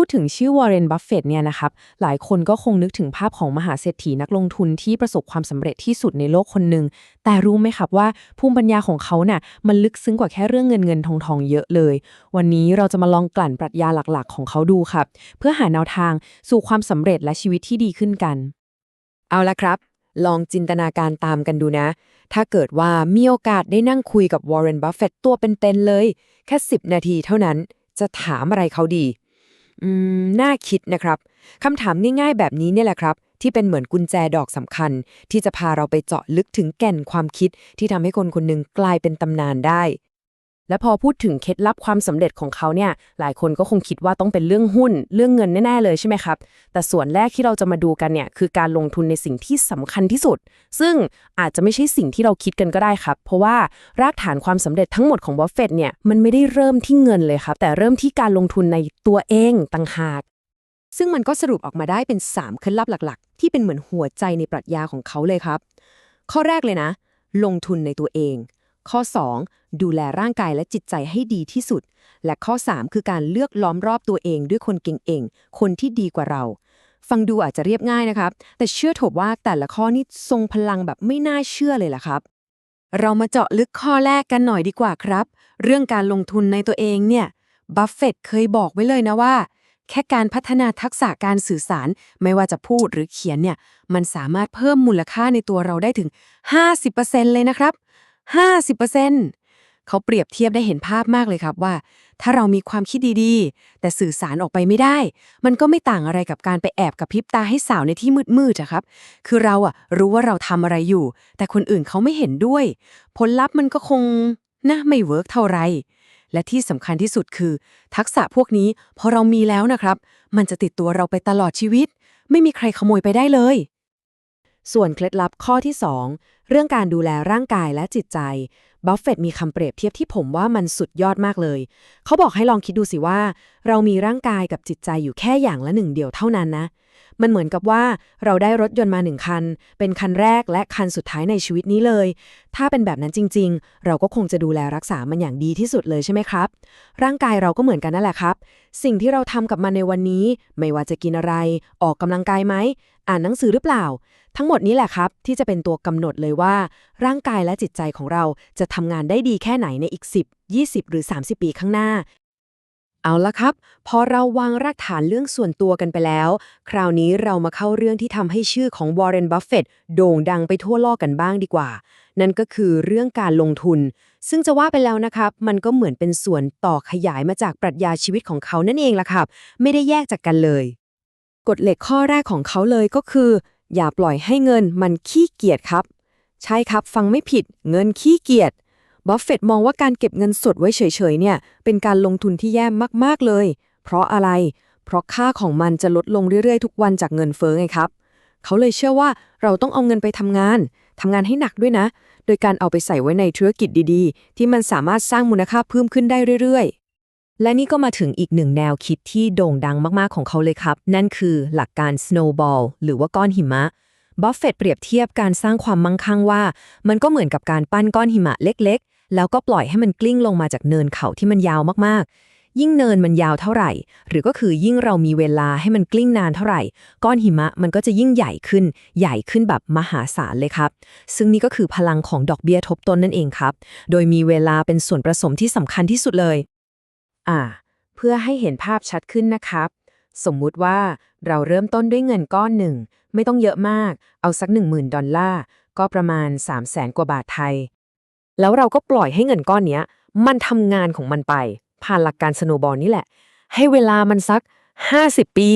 พูดถึงชื่อวอร์เรน บัฟเฟตเนี่ยนะครับ หลายคนก็คงนึกถึงภาพของมหาเศรษฐีนักลงทุนที่ประสบความสำเร็จที่สุดในโลกคนหนึ่ง แต่รู้ไหมครับว่าภูมิปัญญาของเขาน่ะมันลึกซึ้งกว่าแค่เรื่องเงินเงินทองทองเยอะเลย วันนี้เราจะมาลองกลั่นปรัชญาหลักๆ ของเขาดูครับ เพื่อหาแนวทางสู่ความสำเร็จและชีวิตที่ดีขึ้นกัน เอาละครับ ลองจินตนาการตามกันดูนะ ถ้าเกิดว่ามีโอกาสได้นั่งคุยกับวอร์เรน บัฟเฟตตัวเป็นๆเลย แค่ 10 นาทีเท่านั้น จะถามอะไรเขาดี อืม น่าคิดนะครับคำถามง่ายๆแบบนี้เนี่ยแหละครับ ที่เป็นเหมือนกุญแจดอกสำคัญ ที่จะพาเราไปเจาะลึกถึงแก่นความคิดที่ทำให้คนคนหนึ่งกลายเป็นตำนานได้ และพอพูดถึงเคล็ดลับความสำเร็จของเขาเนี่ยหลายคนก็คงคิดว่าต้องเป็นเรื่องหุ้น เรื่องเงินแน่ ๆ เลยใช่ไหมครับ แต่ส่วนแรกที่เราจะมาดูกันเนี่ยคือการลงทุนในสิ่งที่สำคัญที่สุด ซึ่งอาจจะไม่ใช่สิ่งที่เราคิดกันก็ได้ครับ เพราะว่ารากฐานความสำเร็จทั้งหมดของบัฟเฟตเนี่ยมันไม่ได้เริ่มที่เงินเลยครับ แต่เริ่มที่การลงทุนในตัวเองต่างหาก ซึ่งมันก็สรุปออกมาได้เป็น 3 เคล็ดลับหลัก ๆ ที่เป็นเหมือนหัวใจในปรัชญาของเขาเลยครับ ข้อแรกเลยนะ ลงทุนในตัวเอง ข้อ 2 ดูแลร่างกายและจิตใจให้ดีที่สุด และข้อ 3 คือการเลือกล้อมรอบตัวเองด้วยคนเก่งๆ คนที่ดีกว่าเรา ฟังดูอาจจะเรียบง่ายนะครับ แต่เชื่อถอว่าแต่ละข้อนี้ทรงพลังแบบไม่น่าเชื่อเลยล่ะครับ เรามาเจาะลึกข้อแรกกันหน่อยดีกว่าครับ เรื่องการลงทุนในตัวเองเนี่ย บัฟเฟตเคยบอกไว้เลยนะว่า แค่การพัฒนาทักษะการสื่อสาร ไม่ว่าจะพูดหรือเขียนเนี่ย มันสามารถเพิ่มมูลค่าในตัวเราได้ถึง 50%เลยนะครับ 50%เขาเปรียบเทียบได้เห็นภาพมากเลยครับว่า ถ้าเรามีความคิดดีๆ แต่สื่อสารออกไปไม่ได้ มันก็ไม่ต่างอะไรกับการไปแอบกับพริบตาให้สาวในที่มืดๆอะครับ คือเราอะรู้ว่าเราทำอะไรอยู่ แต่คนอื่นเขาไม่เห็นด้วย ผลลัพธ์มันก็คงนะไม่เวิร์กเท่าไหร่และที่สำคัญที่สุดคือ ทักษะพวกนี้พอเรามีแล้วนะครับ มันจะติดตัวเราไปตลอดชีวิต ไม่มีใครขโมยไปได้เลย ส่วนเคล็ดลับข้อที่ 2 เรื่องการดูแลร่างกายและจิตใจบัฟเฟตต์มีคำเปรียบเทียบที่ผมว่ามันสุดยอดมากเลย เขาบอกให้ลองคิดดูสิว่า เรามีร่างกายกับจิตใจอยู่แค่อย่างละหนึ่งเดียวเท่านั้นนะ มันเหมือนกับว่าเราได้รถยนต์มาหนึ่งคัน เป็นคันแรกและคันสุดท้ายในชีวิตนี้เลย ถ้าเป็นแบบนั้นจริง ๆ เราก็คงจะดูแลรักษามันอย่างดีที่สุดเลยใช่ไหมครับ ร่างกายเราก็เหมือนกันนั่นแหละครับ สิ่งที่เราทำกับมันในวันนี้ ไม่ว่าจะกินอะไร ออกกำลังกายไหม อ่านหนังสือหรือเปล่า ทั้งหมดนี้แหละครับ ที่จะเป็นตัวกำหนดเลยว่า ร่างกายและจิตใจของเราจะทำงานได้ดีแค่ไหนในอีก 10 20 หรือ 30 ปีข้างหน้า เอาละครับ พอเราวางรากฐานเรื่องส่วนตัวกันไปแล้ว คราวนี้เรามาเข้าเรื่องที่ทำให้ชื่อของวอร์เรนบัฟเฟตต์โด่งดังไปทั่วโลกกันบ้างดีกว่า นั่นก็คือเรื่องการลงทุน ซึ่งจะว่าไปแล้วนะครับ มันก็เหมือนเป็นส่วนต่อขยายมาจากปรัชญาชีวิตของเขานั่นเองล่ะครับ ไม่ได้แยกจากกันเลยกฎเหล็กข้อแรกของเขาเลยก็คือ อย่าปล่อยให้เงินมันขี้เกียจครับ ใช่ครับฟังไม่ผิดเงินขี้เกียจบัฟเฟตมองว่าการเก็บเงินสดไว้เฉยๆเนี่ย เป็นการลงทุนที่แย่มากๆเลย เพราะอะไร เพราะค่าของมันจะลดลงเรื่อยๆ ทุกวันจากเงินเฟ้อไงครับ เขาเลยเชื่อว่าเราต้องเอาเงินไปทำงาน ทำงานให้หนักด้วยนะ โดยการเอาไปใส่ไว้ในธุรกิจดีๆ ที่มันสามารถสร้างมูลค่าเพิ่มขึ้นได้เรื่อยๆ และนี่ก็มาถึงอีกหนึ่งแนวคิดที่โด่งดังมากๆของเขาเลยครับ นั่นคือหลักการ snowball หรือว่าก้อนหิมะบัฟเฟตเปรียบเทียบการสร้างความมั่งคั่งว่า มันก็เหมือนกับการปั้นก้อนหิมะเล็กๆ แล้วก็ปล่อยให้มันกลิ้งลงมาจากเนินเขาที่มันยาวมากๆ ยิ่งเนินมันยาวเท่าไหร่ หรือก็คือยิ่งเรามีเวลาให้มันกลิ้งนานเท่าไหร่ ก้อนหิมะมันก็จะยิ่งใหญ่ขึ้น ใหญ่ขึ้นแบบมหาศาลเลยครับ ซึ่งนี่ก็คือพลังของดอกเบี้ยทบต้นนั่นเองครับ โดยมีเวลาเป็นส่วนผสมที่สำคัญที่สุดเลย อ่า เพื่อให้เห็นภาพชัดขึ้นนะครับ สมมุติว่าเราเริ่มต้นด้วยเงินก้อนหนึ่ง ไม่ต้องเยอะมาก เอาสัก 10,000 ดอลลาร์ ก็ประมาณ 3 0 0แสนกว่าบาทไทย แล้วเราก็ปล่อยให้เงินก้อนเนี้ย มันทำงานของมันไป ผ่านหลักการสโนบอลนี่แหละ ให้เวลามันสัก 50 ปี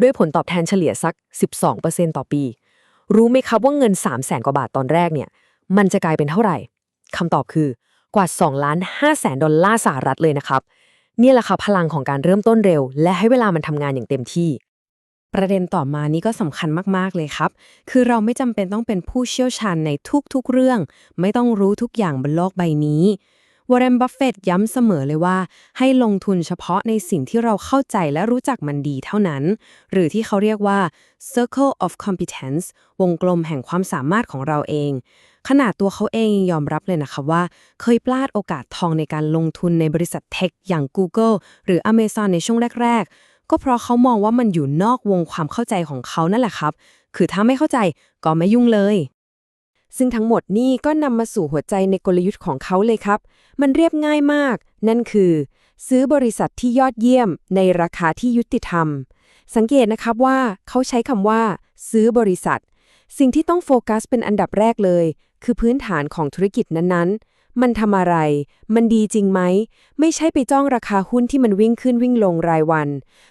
ด้วยผลตอบแทนเฉลี่ยสัก 12%ต่อปี รู้ไหมครับว่าเงิน 3 0 0แสนกว่าบาทตอนแรกเนี่ย มันจะกลายเป็นเท่าไหร่คำตอบคือกว่า2ล้าน5แสนดอลลาร์สหรัฐเลยนะครับ นี่แหละค่ะพลังของการเริ่มต้นเร็ว และให้เวลามันทำงานอย่างเต็มที่ ประเด็นต่อมานี้ก็สำคัญมากๆเลยครับ คือเราไม่จำเป็นต้องเป็นผู้เชี่ยวชาญในทุกๆเรื่อง ไม่ต้องรู้ทุกอย่างบนโลกใบนี้วอร์เรนบัฟเฟตต์ย้ำเสมอเลยว่า ให้ลงทุนเฉพาะในสิ่งที่เราเข้าใจและรู้จักมันดีเท่านั้น หรือที่เขาเรียกว่า circle of competence วงกลมแห่งความสามารถของเราเองขนาดตัวเขาเองยอมรับเลยนะคะว่า เคยพลาดโอกาสทองในการลงทุนในบริษัทเทคอย่าง Google หรือ Amazon ในช่วงแรก ๆ ก็เพราะเขามองว่ามันอยู่นอกวงความเข้าใจของเขานั่นแหละครับ คือถ้าไม่เข้าใจก็ไม่ยุ่งเลย ซึ่งทั้งหมดนี่ก็นำมาสู่หัวใจในกลยุทธ์ของเขาเลยครับ มันเรียบง่ายมาก นั่นคือ ซื้อบริษัทที่ยอดเยี่ยม ในราคาที่ยุติธรรม สังเกตนะครับว่าเขาใช้คำว่า ซื้อบริษัทสิ่งที่ต้องโฟกัสเป็นอันดับแรกเลย คือพื้นฐานของธุรกิจนั้นๆ มันทำอะไร มันดีจริงไหม ไม่ใช่ไปจ้องราคาหุ้นที่มันวิ่งขึ้นวิ่งลงรายวัน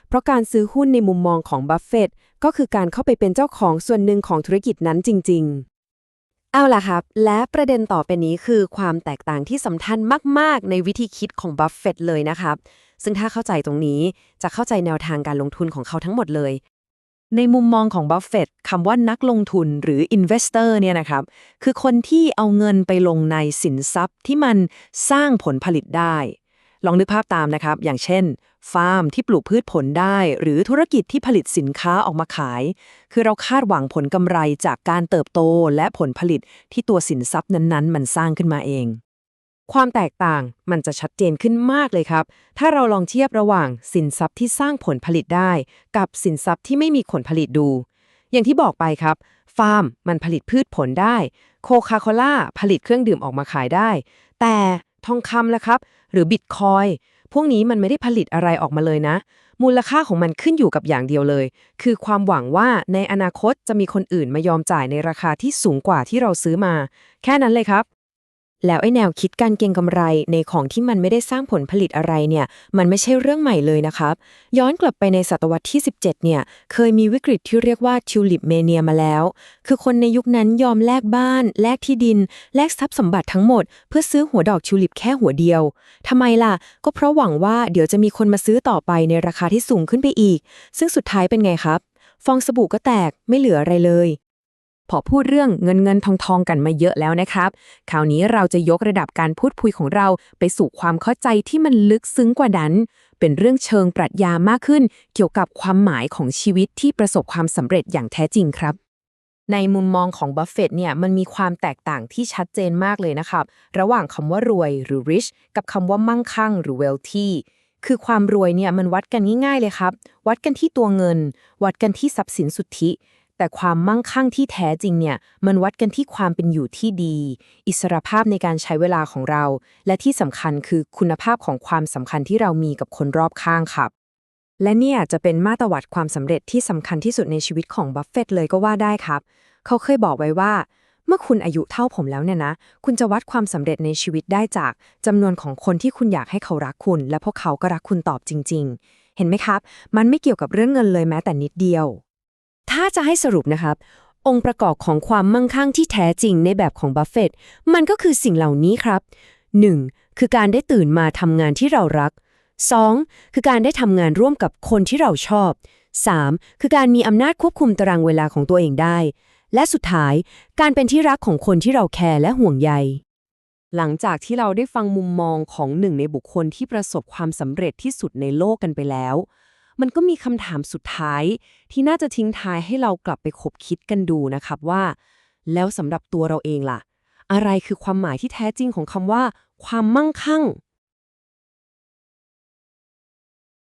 เพราะการซื้อหุ้นในมุมมองของบัฟเฟตต์ก็คือการเข้าไปเป็นเจ้าของส่วนหนึ่งของธุรกิจนั้นจริง ๆเอาล่ะครับ และประเด็นต่อไปนี้คือความแตกต่างที่สำคัญมาก ๆ ในวิธีคิดของบัฟเฟตต์เลยนะครับ ซึ่งถ้าเข้าใจตรงนี้จะเข้าใจแนวทางการลงทุนของเขาทั้งหมดเลย ในมุมมองของบัฟเฟตต์คำว่านักลงทุนหรือ investor เนี่ยนะครับ คือคนที่เอาเงินไปลงในสินทรัพย์ที่มันสร้างผลผลิตได้ ลองนึกภาพตามนะครับ อย่างเช่น ฟาร์มที่ปลูกพืชผลได้ หรือธุรกิจที่ผลิตสินค้าออกมาขาย คือเราคาดหวังผลกำไรจากการเติบโตและผลผลิตที่ตัวสินทรัพย์นั้นๆ มันสร้างขึ้นมาเอง ความแตกต่างมันจะชัดเจนขึ้นมากเลยครับ ถ้าเราลองเทียบระหว่างสินทรัพย์ที่สร้างผลผลิตได้ กับสินทรัพย์ที่ไม่มีผลผลิตดู อย่างที่บอกไปครับ ฟาร์มมันผลิตพืชผลได้ โคคาโคล่าผลิตเครื่องดื่มออกมาขายได้ แต่ทองคำล่ะครับ หรือบิตคอยพวกนี้มันไม่ได้ผลิตอะไรออกมาเลยนะ มูลค่าของมันขึ้นอยู่กับอย่างเดียวเลย คือความหวังว่าในอนาคตจะมีคนอื่นมายอมจ่ายในราคาที่สูงกว่าที่เราซื้อมา แค่นั้นเลยครับ แล้วไอ้แนวคิดการเก็งกำไรในของที่มันไม่ได้สร้างผลผลิตอะไรเนี่ย มันไม่ใช่เรื่องใหม่เลยนะครับ ย้อนกลับไปในศตวรรษที่ 17 เนี่ย เคยมีวิกฤตที่เรียกว่าทิวลิปเมเนียมาแล้ว คือคนในยุคนั้นยอมแลกบ้าน แลกที่ดิน แลกทรัพย์สมบัติทั้งหมด เพื่อซื้อหัวดอกทิวลิปแค่หัวเดียวทำไมล่ะ ก็เพราะหวังว่าเดี๋ยวจะมีคนมาซื้อต่อไปในราคาที่สูงขึ้นไปอีก ซึ่งสุดท้ายเป็นไงครับ ฟองสบู่ก็แตกไม่เหลืออะไรเลย พอพูดเรื่องเงินเงินทองทองกันมาเยอะแล้วนะครับ คราวนี้เราจะยกระดับการพูดคุยของเราไปสู่ความเข้าใจที่มันลึกซึ้งกว่านั้น เป็นเรื่องเชิงปรัชญามากขึ้น เกี่ยวกับความหมายของชีวิตที่ประสบความสำเร็จอย่างแท้จริงครับในมุมมองของบัฟเฟตต์เนี่ยมันมีความแตกต่างที่ชัดเจนมากเลยนะครับ ระหว่างคำว่ารวยหรือ rich กับคำว่ามั่งคั่งหรือ wealthy คือความรวยเนี่ยมันวัดกันง่ายๆเลยครับ วัดกันที่ตัวเงิน วัดกันที่ทรัพย์สินสุทธิ แต่ความมั่งคั่งที่แท้จริงเนี่ย มันวัดกันที่ความเป็นอยู่ที่ดี อิสรภาพในการใช้เวลาของเรา และที่สำคัญคือคุณภาพของความสำคัญที่เรามีกับคนรอบข้างครับ และเนี่ยจะเป็นมาตรวัดความสำเร็จที่สำคัญที่สุดในชีวิตของบัฟเฟตเลยก็ว่าได้ครับ เขาเคยบอกไว้ว่า เมื่อคุณอายุเท่าผมแล้วเนี่ยนะ คุณจะวัดความสำเร็จในชีวิตได้จากจำนวนของคนที่คุณอยากให้เขารักคุณ และพวกเขาก็รักคุณตอบจริง ๆ เห็นไหมครับ มันไม่เกี่ยวกับเรื่องเงินเลยแม้แต่นิดเดียว ถ้าจะให้สรุปนะครับ องค์ประกอบของความมั่งคั่งที่แท้จริงในแบบของบัฟเฟต์มันก็คือสิ่งเหล่านี้ครับ 1. คือการได้ตื่นมาทำงานที่เรารัก 2. คือการได้ทำงานร่วมกับคนที่เราชอบ 3. คือการมีอำนาจควบคุมตารางเวลาของตัวเองได้ และสุดท้าย การเป็นที่รักของคนที่เราแคร์และห่วงใย หลังจากที่เราได้ฟังมุมมองของหนึ่งในบุคคลที่ประสบความสำเร็จที่สุดในโลกกันไปแล้ว มันก็มีคำถามสุดท้าย ที่น่าจะทิ้งท้ายให้เรากลับไปคบคิดกันดูนะครับว่า แล้วสำหรับตัวเราเองล่ะ อะไรคือความหมายที่แท้จริงของคำว่า ความมั่งคั่ง